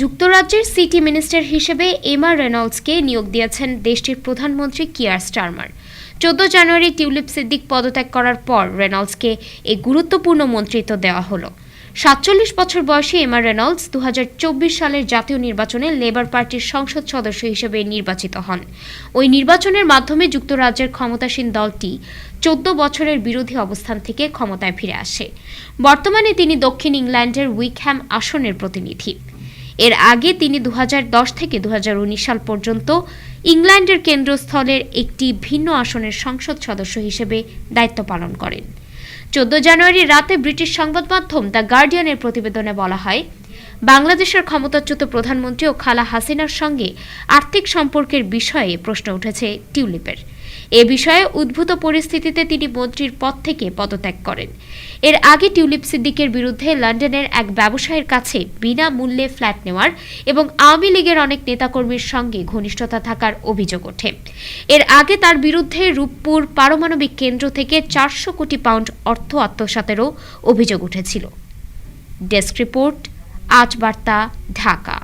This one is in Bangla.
যুক্তরাজ্যের সিটি মিনিস্টার হিসেবে এমা রেনল্ডসকে নিয়োগ দিয়েছেন দেশটির প্রধানমন্ত্রী কিয়ার স্টারমার। চোদ্দ জানুয়ারি টিউলিপ সিদ্দিক পদত্যাগ করার পর রেনল্ডসকে এই গুরুত্বপূর্ণ মন্ত্রিত্ব দেওয়া হলো। সাতচল্লিশ বছর বয়সী এমা রেনল্ডস দু হাজার চব্বিশ সালের জাতীয় নির্বাচনে লেবার পার্টির সংসদ সদস্য হিসেবে নির্বাচিত হন। ওই নির্বাচনের মাধ্যমে যুক্তরাজ্যের ক্ষমতাসীন দলটি চোদ্দ বছরের বিরোধী অবস্থান থেকে ক্ষমতায় ফিরে আসে। বর্তমানে তিনি দক্ষিণ ইংল্যান্ডের উইকহ্যাম আসনের প্রতিনিধি। এর আগে তিনি দু হাজার দশ থেকে দু হাজার উনিশ সাল পর্যন্ত ইংল্যান্ডের কেন্দ্রস্থলের একটি ভিন্ন আসনের সংসদ সদস্য হিসেবে দায়িত্ব পালন করেন। চোদ্দ জানুয়ারি রাতে ব্রিটিশ সংবাদ মাধ্যম দ্য গার্ডিয়ানের প্রতিবেদনে বলা হয়, বাংলাদেশের ক্ষমতাচ্যুত প্রধানমন্ত্রী ও খালা হাসিনার সঙ্গে আর্থিক সম্পর্কের বিষয়ে প্রশ্ন উঠেছে টিউলিপের। এ বিষয়ে উদ্ভূত পরিস্থিতিতে তিনি মন্ত্রীর পদ থেকে পদত্যাগ করেন। এর আগে টিউলিপ সিদ্দিকের বিরুদ্ধে লন্ডনের এক ব্যবসায়ীর কাছে বিনামূল্যে ফ্ল্যাট নেওয়ার এবং আওয়ামী লীগের অনেক নেতাকর্মীর সঙ্গে ঘনিষ্ঠতা থাকার অভিযোগ ওঠে। এর আগে তার বিরুদ্ধে রূপপুর পারমাণবিক কেন্দ্র থেকে চারশো কোটি পাউন্ড অর্থ আত্মসাতেরও অভিযোগ উঠেছিল। ডেস্ক রিপোর্ট, আজ বার্তা, ঢাকা।